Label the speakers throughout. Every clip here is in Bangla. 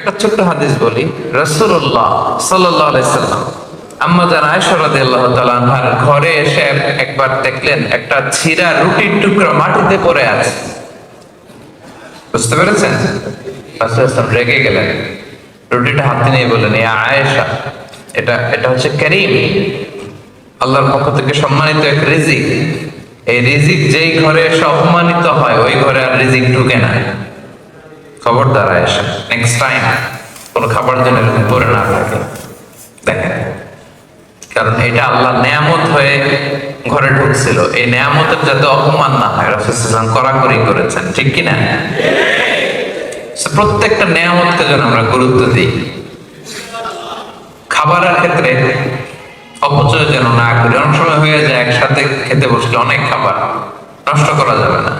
Speaker 1: একটা ছোট্ট হাদিস বলি রসুল্লাহ সাল্লাম ঘরে এসে একবার দেখলেন, একটা রুটির টুকরা মাটিতে পড়ে আছে। বুঝতে পেরেছেন? রেগে গেলেন। রুটিটা হাতে নিয়ে বললেন এটা এটা হচ্ছে করিম। আল্লাহর পক্ষ থেকে সম্মানিত এক রিজিক। এই রিজিক যেই ঘরে এসে অপমানিত হয়, ওই ঘরে আর রিজিক ঢুকে না। খবরদার আয়েশা। নেক্সট টাইম কোনো খাবার জন্য এরকম পরে না থাকে দেখেন কারণ এটা আল্লাহ নেয়ামত হয়ে ঘরে ঢুকছিল। এই নেয়ামতের যাতে অপমান না হয় রাসূল কড়াকড়ি করেছেন ঠিক কি না So, প্রত্যেকটা নেয়ামতকে যেন আমরা গুরুত্ব দিই। খাবারের ক্ষেত্রে অপচয় যেন না করি। অনেক সময় হয়ে যায় একসাথে খেতে বসলে অনেক খাবার নষ্ট করা যাবে না।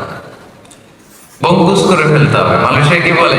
Speaker 1: বঙ্কুস করে ফেলতে হবে। মালয়েশিয়া কি বলে?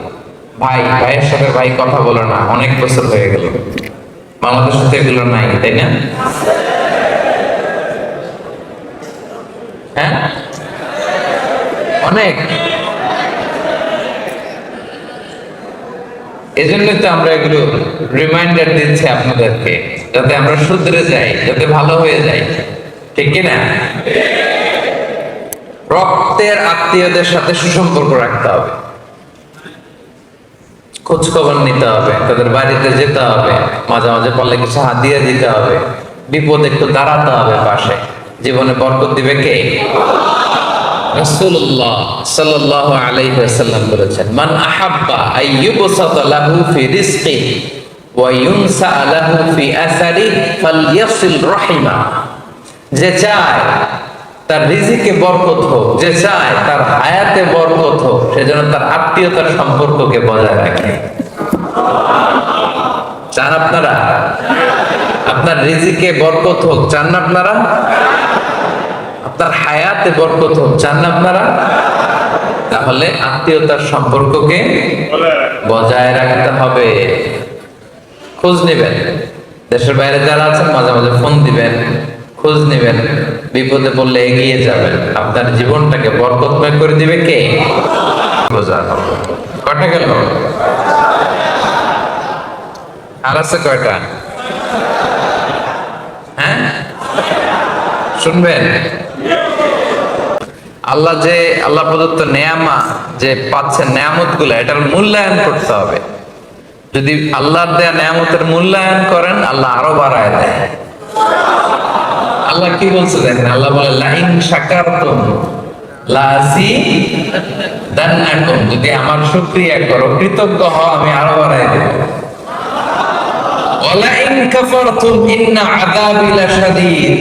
Speaker 1: ভাই, ভাইয়ের সাথে ভাই কথা বলে না, অনেক বছর হয়ে গেল। বাংলাদেশে তো এগুলো নাই, তাই না? হ্যাঁ? অনেক। এজন্য তো আমরা এগুলো রিমাইন্ডার দিচ্ছি আপনাদেরকে, যাতে আমরা শুধরে যাই, যাতে ভালো হয়ে যাই। ঠিক কি না? রক্তের আত্মীয়দের সাথে সুসম্পর্ক রাখতে হবে। খোঁজ খবর নিতে হবে, তাদের বাড়িতে যেতে হবে, মাঝে মাঝে পারলে কিছু দিয়ে দিতে হবে, বিপদ একটু দাঁড়াতে হবে পাশে। জীবনে বরকত দিবে কে? আলাইহি বলেছেন, মান ওয়া যে চায় তার রিজিকে বরকত হোক, যে চায় তার হায়াতে বরকত হোক, সেজন্য তার আত্মীয়তার সম্পর্ককে বজায় রাখে। চান আপনারা? আপনার রিজিকে বরকত হোক, চান না আপনারা? আপনার হায়াতে বরকত হোক, চান না আপনারা? তাহলে আত্মীয়তার সম্পর্ককে বজায় রাখতে হবে। খোঁজ নেবেন। দেশের বাইরে যারা আছেন, মাঝে মাঝে ফোন দিবেন। খোঁজ নেবেন। বিপদে পড়লে এগিয়ে যাবেন। আপনার জীবনটাকে বরকতময় করে দিবে কে? বোঝা কটা গেল? আর আছে কয়টা? হ্যাঁ? শুনবেন? আল্লাহ যে, আল্লাহ প্রদত্ত নেয়ামা যে পাচ্ছে নেয়ামতগুলো এটার মূল্যায়ন করতে হবে। যদি আল্লাহর দেয়া নেয়ামতের মূল্যায়ন করেন, আল্লাহ আরও বাড়ায় দেয়। আল্লাহ কি বলছে দেখেন? আল্লাহ বলে, লাইন শাকারতুম লাজি যদি আমার শুকরিয়া করো, কৃতজ্ঞ হও, আমি আরও বাড়ায় দেব। ওয়ালাইন কাফারতুম ইন্না আযাবি লাশাদীদ।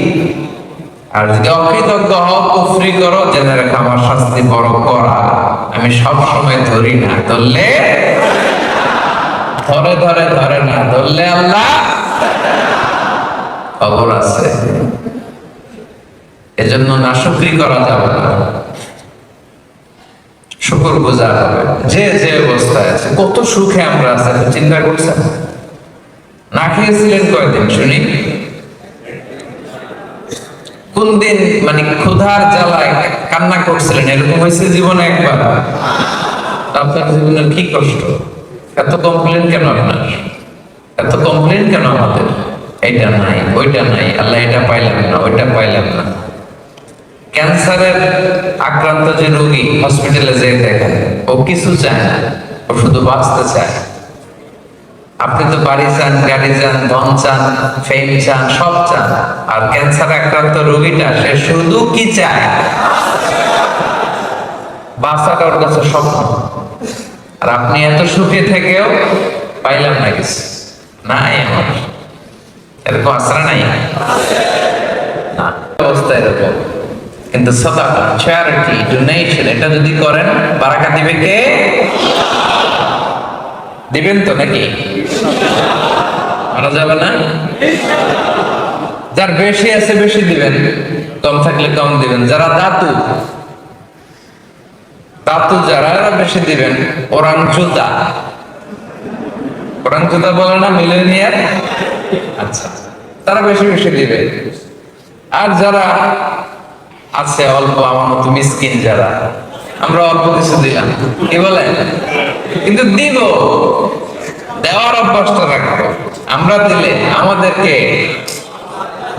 Speaker 1: আর যদি অকৃতজ্ঞ হও, কুফরি করো, জেনে রেখো, আমার শাস্তি বড় করা আমি সব সময় ধরি না। ধরলে? ধরে ধরে ধরে না। ধরলে আল্লাহ? খবর আছে। এজন্য না শুকরি করা যাবে না। শুকর বোঝা হবে। যে যে অবস্থায় আছে, কত সুখে আমরা আছি চিন্তা করছেন? না খেয়েছিলেন কয়দিন, শুনি? কোন দিন মানে ক্ষুধার জ্বালায় কান্না করছিলেন, এরকম হয়েছে জীবনে একবার? আপনার জীবনের কি কষ্ট? এত কমপ্লেন কেন আপনার? এত কমপ্লেন কেন আমাদের? এইটা নাই, ওইটা নাই, আল্লাহ এটা পাইলাম না, ওইটা পাইলাম না। ক্যান্সারের আক্রান্ত যে রোগী হসপিটালে যেয়ে দেখেন, ও কিছু চায় না, ও শুধু বাঁচতে চায়। আপনি তো বাড়ি চান, গাড়ি চান, ধন চান ফেম চান, সব চান, আর ক্যান্সার আক্রান্ত রোগীটা, সে শুধু কি চায়? বাঁচাটা ওর কাছে স্বপ্ন আর আপনি এত সুখে থেকেও পাইলাম না কিছু। নাই আমার। এরকম আশ্রা নাই। না, অবস্থা এরকম। কিন্তু সদাকা চ্যারিটি ডোনেশন এটা যদি করেন, বারাকা দিবে কে? দিবেন তো নাকি? পারা যাবে না? যার বেশি আছে বেশি দিবেন। কম থাকলে কম দিবেন। যারা দাতু দাতু যারা এরা বেশি দিবেন ওরাং জুতা ওরাং জুতা বলে না মিলেনিয়ার আচ্ছা তারা বেশি বেশি দিবে। আর যারা আছে অল্প, আমার মতো মিসকিন যারা। আমরা অল্প কিছু দিলাম কি বলে? কিন্তু দিব। দেওয়ার অভ্যাসটা রাখব। আমরা দিলে আমাদেরকে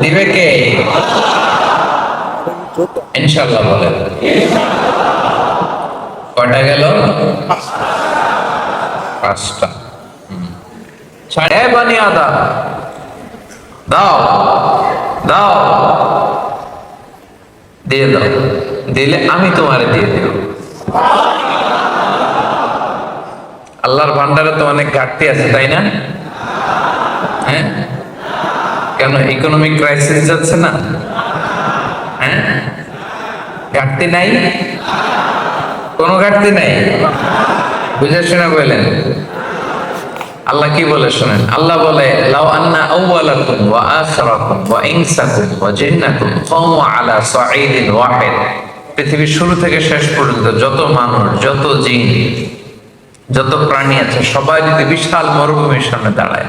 Speaker 1: দিবে কে? ইনশাল্লাহ বলে কয়টা গেল? পাঁচটা। সাড়ে বানি আদা দাও দাও। দিয়ে দাও। দিলে আমি তোমারে দিয়ে দেব। আল্লাহর ভান্ডারে তো অনেক ঘাটতি আছে, তাই না? হ্যাঁ? কেন ইকোনমিক ক্রাইসিস যাচ্ছে না? হ্যাঁ? ঘাটতি নাই? কোনো ঘাটতি নাই? বুঝে শুনে বললেন আল্লাহ কি বলে শুনেন? আল্লাহ বলে আন্না আউওয়ালাকুম ওয়া আখিরাকুম ওয়া ইনসাকুম ওয়া জিন্নাকুম কামু আলা ওয়াহিদ। পৃথিবীর শুরু থেকে শেষ পর্যন্ত যত মানুষ, যত জিন, যত প্রাণী আছে, সবাই যদি বিশাল মরুভূমির সামনে দাঁড়ায়,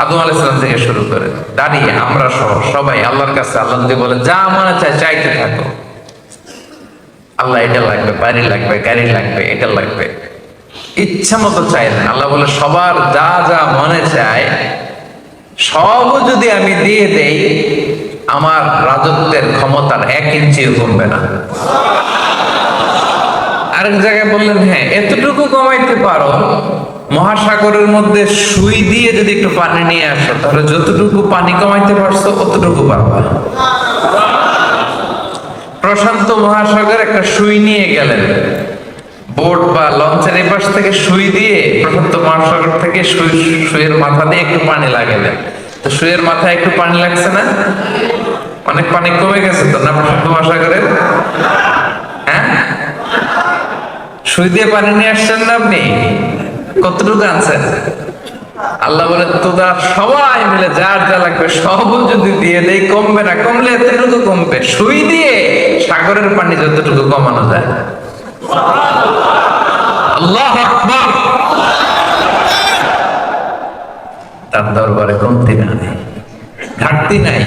Speaker 1: আদম আলাইসালাম থেকে শুরু করে, দাঁড়িয়ে আমরা সহ সবাই আল্লাহর কাছে আল্লাহ যদি বলে, যা মনে চায় চাইতে থাকো। আল্লাহ এটা লাগবে, বাড়ি লাগবে, গাড়ি লাগবে, এটা লাগবে। ইচ্ছা মতো চাইলেন আল্লাহ বলে, সবার যা যা মনে চায় সব যদি আমি দিয়ে দেই, আমার রাজত্বের ক্ষমতার এক ইঞ্চিও কমবে না। আরেক জায়গায় বললেন হ্যাঁ এতটুকু কমাইতে পারো, মহাসাগরের মধ্যে সুই দিয়ে যদি একটু পানি নিয়ে আসো, তাহলে যতটুকু পানি কমাইতে পারছ ততটুকু পারবা প্রশান্ত মহাসাগর একটা সুই নিয়ে গেলেন। বোট বা লঞ্চের এই পাশ থেকে সুই দিয়ে প্রশান্ত মহাসাগর থেকে সুই, সুইয়ের মাথা দিয়ে একটু পানি লাগালেন তো সুইয়ের মাথায় একটু পানি লাগছে না? অনেক পানি কমে গেছে তো না প্রশান্ত মহাসাগরের? হ্যাঁ? সুই দিয়ে পানি নিয়ে আসছেন না আপনি? কতটুকু আনছেন? আল্লাহ বলে, তোরা সবাই মিলে যার যা লাগবে সব যদি দিয়ে দেই, কমবে না। কমলে এতটুকু কমবে। সুই দিয়ে সাগরের পানি যতটুকু কমানো যায়। আল্লাহ আকবার। তার দরবারে কমতি না ঘাটতি নাই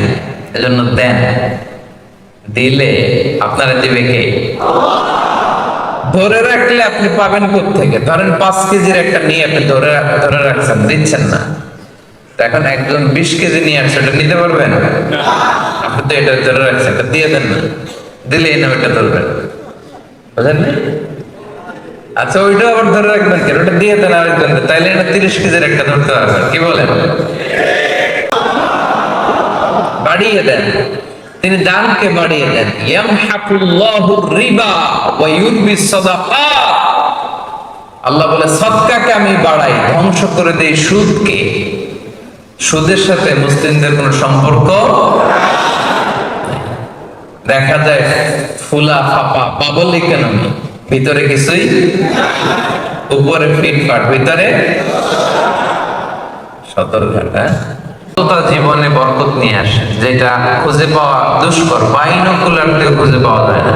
Speaker 1: এজন্য দেন দিলে আপনারা দিবে কে? ধরে রাখলে আপনি পাবেন থেকে ধরেন পাঁচ কেজির একটা নিয়ে আপনি ধরে ধরে রাখছেন দিচ্ছেন না। এখন একজন বিশ কেজি নিয়ে আসছে ওটা নিতে পারবেন? আপনি তো এটা ধরে রাখছেন এটা দিয়ে দেন না। দিলে এই নামে এটা ধরবেন। বুঝলেন না? আচ্ছা ওইটা আবার ধরে রাখবেন কেন? দিয়ে দেন আরেকজন। একটা কি বলেন? বাড়িয়ে দেন। তিনি দানকে বাড়িয়ে দেন। রিবা আল্লাহ বলে, সদকাকে আমি বাড়াই, ধ্বংস করে দেই সুদকে। সুদের সাথে মুসলিমদের কোনো সম্পর্ক দেখা যায় ফুলা ফাপা, বাবল ইকোনমি ভিতরে কিছুই উপরে ফিটফাট ভিতরে সতর্কতা সততা জীবনে বরকত নিয়ে আসে, যেটা খুঁজে পাওয়া দুষ্কর বাইনকুলার দিয়ে খুঁজে পাওয়া যায় না।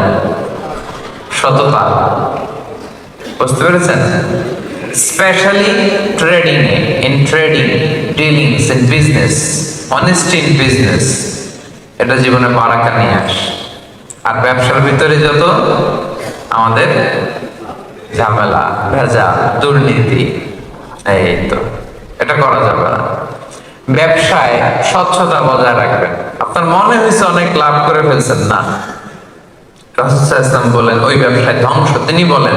Speaker 1: সততা। বুঝতে পেরেছেন? Specially trading A in trading dealings in business honesty in business এটা জীবনে বারাকা নিয়ে আসে। আর ব্যবসার ভিতরে যত আমাদের ঝামেলা ভেজা দুর্নীতি, এই তো, এটা করা যাবে না। ব্যবসায় স্বচ্ছতা বজায় রাখবেন। আপনার মনে হয়েছে অনেক লাভ করে ফেলছেন না। বলেন, ওই ব্যবসায় ধ্বংস তিনি বলেন।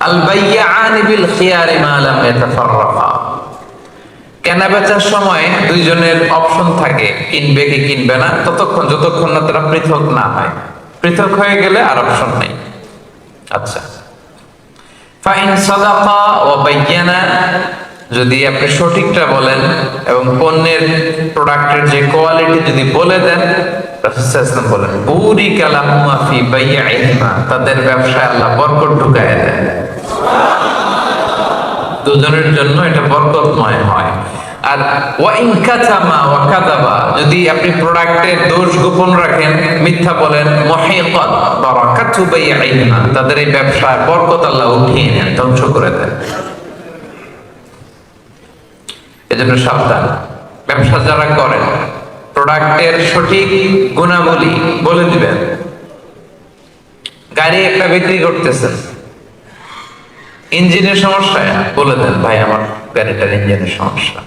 Speaker 1: আল বাইয়ান বিল খিয়ারি মা লাম ইয়াতাফাররাকা কেনা বেচার সময় দুইজনের অপশন থাকে, কিনবে কি কিনবে না, ততক্ষণ, যতক্ষণ না তারা পৃথক না হয়। পৃথক হয়ে গেলে আর অপশন নেই। আচ্ছা। ফাইন সাদাকা ও বাইয়ানা, যদি আপনি সঠিকটা বলেন এবং পণ্যের প্রোডাক্টের যে কোয়ালিটি যদি বলে দেন, রাসূল সাল্লাল্লাহু আলাইহি ওয়াসাল্লাম বলেন, বুরি কালাহুমা ফি বাইইহিমা তাদের ব্যবসায় আল্লাহ বরকত ঢুকায় দেন। দুজনের জন্য এটা বরকতময় হয়। আর ওয়াইন কাতামা ওয়া কাদাবা যদি আপনি প্রোডাক্টের দোষ গোপন রাখেন, মিথ্যা বলেন, মহিকাত বারাকাতু বাইইহিমা তাদের এই ব্যবসায় বরকত আল্লাহ উঠিয়ে নেন, ধ্বংস করে দেন। এজন্য সাবধান। ব্যবসা যারা করেন প্রোডাক্টের সঠিক গুণাবলী বলে দিবেন। গাড়ি একটা বিক্রি করতেছেন। ইঞ্জিনের সমস্যা? বলে দেন, ভাই, আমার গাড়িটার ইঞ্জিনের সমস্যা।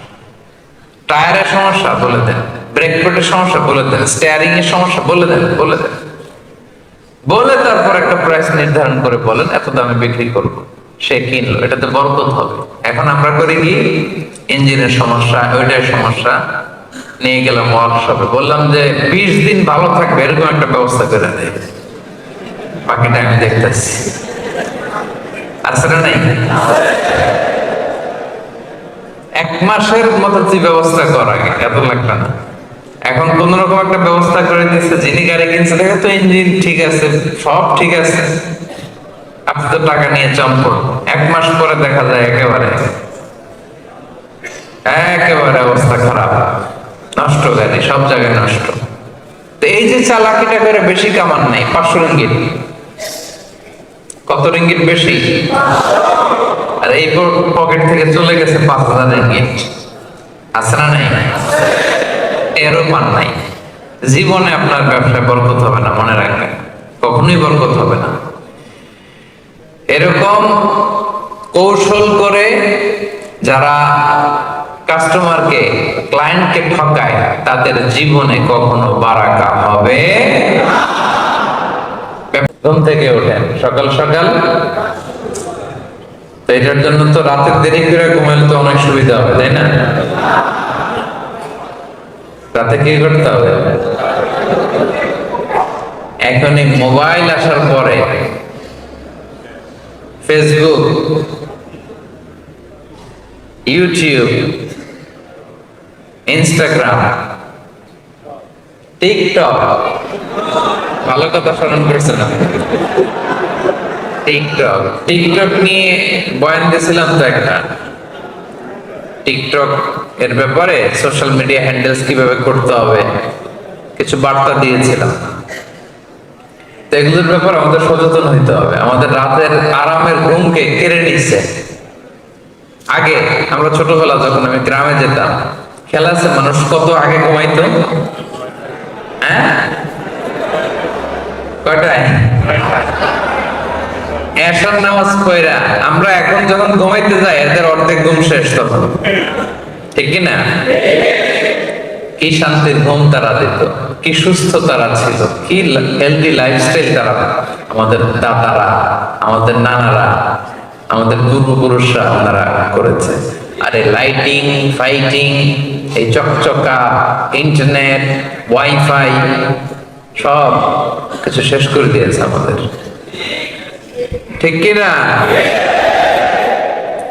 Speaker 1: টায়ারের সমস্যা? বলে দেন। ব্রেক ফুটের সমস্যা? বলে দেন। স্টিয়ারিং এর সমস্যা? বলে দেন বলে দেন। বলে তারপর একটা প্রাইস নির্ধারণ করে বলেন, এত দামে বিক্রি করব। সে কিনলো। এটাতে বরকত হবে। এখন আমরা করি কি? ইঞ্জিনের সমস্যা ওইটার সমস্যা। নিয়ে গেলাম ওয়ার্কশপে বললাম যে, বিশ দিন ভালো থাকবে, এরকম একটা ব্যবস্থা করে দেয় বাকিটা আমি দেখতেছি। আছে না নাই। এক মাসের মতো যে ব্যবস্থা করা, এত লাগবে না। এখন কোন রকম একটা ব্যবস্থা করে দিচ্ছে যিনি গাড়ি কিনছে, দেখে তো ইঞ্জিন ঠিক আছে, সব ঠিক আছে। আপনি তো টাকা নিয়ে চম্পট। এক মাস পরে দেখা যায় একেবারে একেবারে অবস্থা খারাপ। নষ্ট গাড়ি, সব জায়গায় নষ্ট। তো এই যে চালাকিটা করে বেশি কামান নাই, পাঁচশো কত রিঙ্গিত বেশি? আর এই পকেট থেকে চলে গেছে পাঁচ হাজার রিঙ্গিত। না নাই? এরও পান নাই। জীবনে আপনার ব্যবসায় বরকত হবে না, মনে রাখবেন। কখনোই বরকত হবে না। এরকম কৌশল করে যারা কাস্টমারকে ক্লায়েন্টকে ঠকায়, তাদের জীবনে কখনো বারাকা হবে ঘুম থেকে ওঠেন। সকাল সকাল। এটার জন্য তো রাতের দেরি করে ঘুমাইলে তো অনেক সুবিধা হবে, তাই না? রাতে কি করতে হবে? এখন মোবাইল আসার পরে ফেসবুক, ইউটিউব, ইনস্টাগ্রাম, টিকটক ভালো কথা স্মরণ করছে না। টিকটক। টিকটক নিয়ে বয়ান দিয়েছিলাম তো একটা। টিকটক এর ব্যাপারে সোশ্যাল মিডিয়া হ্যান্ডেলস কীভাবে করতে হবে, কিছু বার্তা দিয়েছিলাম। এগুলোর ব্যাপারে আমাদের সচেতন হইতে হবে। আমাদের রাতের আরামের ঘুমকে কেড়ে নিচ্ছে। আগে আমরা ছোটবেলা যখন আমি গ্রামে যেতাম। খেলা আছে, মানুষ কত আগে ঘুমাইতো? হ্যাঁ? কয়টায় নামাজ পয়রা আমরা এখন যখন ঘুমাইতে যাই, এদের অর্ধেক ঘুম শেষ তখন। ঠিক না কি শান্তির ঘুম তারা দিত, কি সুস্থ তারা ছিল, কি হেলদি লাইফস্টাইল তারা আমাদের দাদারা, আমাদের নানারা, আমাদের পূর্বপুরুষরা ওনারা করেছে। আরে লাইটিং ফাইটিং এই চকচকা ইন্টারনেট ওয়াইফাই সব কিছু শেষ করে দিয়েছে আমাদের। ঠিক কিনা?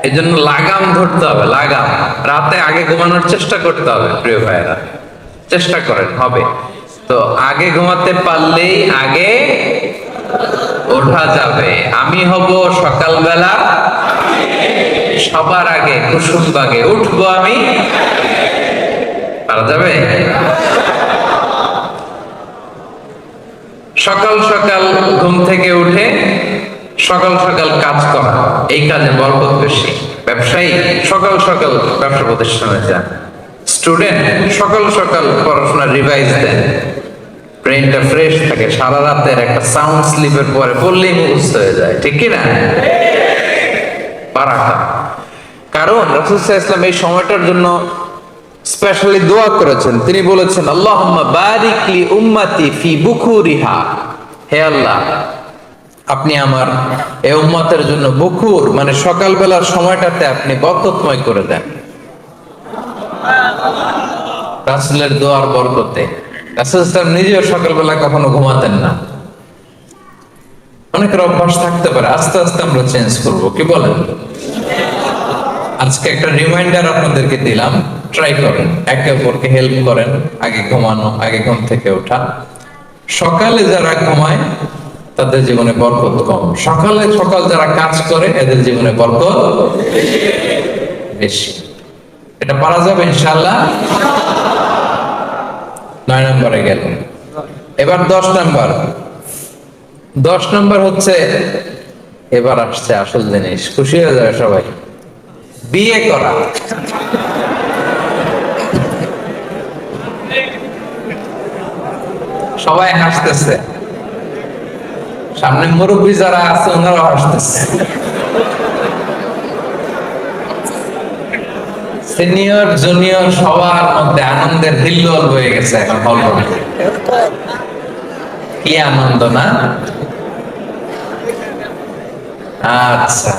Speaker 1: এই জন্য লাগাম ধরতে হবে, লাগাম। রাতে আগে ঘুমানোর চেষ্টা করতে হবে, প্রিয় ভাইয়েরা। চেষ্টা করেন, হবে। তো আগে ঘুমাতে পারলেই আগে ওঠা যাবে। আমি হব সকালবেলা, সবার আগে কুসুম বাগে। উঠবো আমি, পারা যাবে? সকাল সকাল ঘুম থেকে উঠে সকাল সকাল কাজ করা, এই কাজে বরকত বেশি। ব্যবসায়ী সকাল সকাল ব্যবসা প্রতিষ্ঠানে যান। স্টুডেন্ট সকাল সকাল পড়াশোনা রিভাইজ দেন। ব্রেনটা ফ্রেশ থাকে, সারা রাতের একটা সাউন্ড স্লিপের পরে বললেই মুখস্থ হয়ে যায়, ঠিক কি না বারাকা। কারণ রাসূল ইসলাম এই সময়টার জন্য স্পেশালি দোয়া করেছেন। তিনি বলেছেন আল্লাহ বারিক লি উম্মতি ফি বুকুরিহা। হে আল্লাহ, আপনি আমার এই উম্মতের জন্য বকুর মানে সকালবেলার সময়টাতে আপনি বরকতময় করে দেন। রাসুলের দোয়ার বরকতে। রাসূল ইসলাম নিজেও সকালবেলা কখনো ঘুমাতেন না। অনেকের অভ্যাস থাকতে পারে, আস্তে আস্তে আমরা চেঞ্জ করব, কি বলেন? আজকে একটা রিমাইন্ডার আপনাদেরকে দিলাম। ট্রাই করেন একে অপরকে হেল্প করেন, আগে ঘুমানো, আগে ঘুম থেকে ওঠা। সকালে যারা ঘুমায়, তাদের জীবনে বরকত কম। সকালে, সকাল যারা কাজ করে, এদের জীবনে বরকত বেশি। এটা পারা যাবে ইনশাল্লাহ নয় নম্বরে গেল এবার দশ নম্বর। দশ নম্বর হচ্ছে, এবার আসছে আসল জিনিস। খুশি হয়ে যাবে সবাই। বিয়ে করা। সবাই হাসতেছে। সামনে মুরব্বী যারা আছে, ওনারাও হাসতেছে। সিনিয়র, জুনিয়র, সবার মধ্যে আনন্দের হিল্লোল হয়ে গেছে এখন হল কি আনন্দ না? আচ্ছা।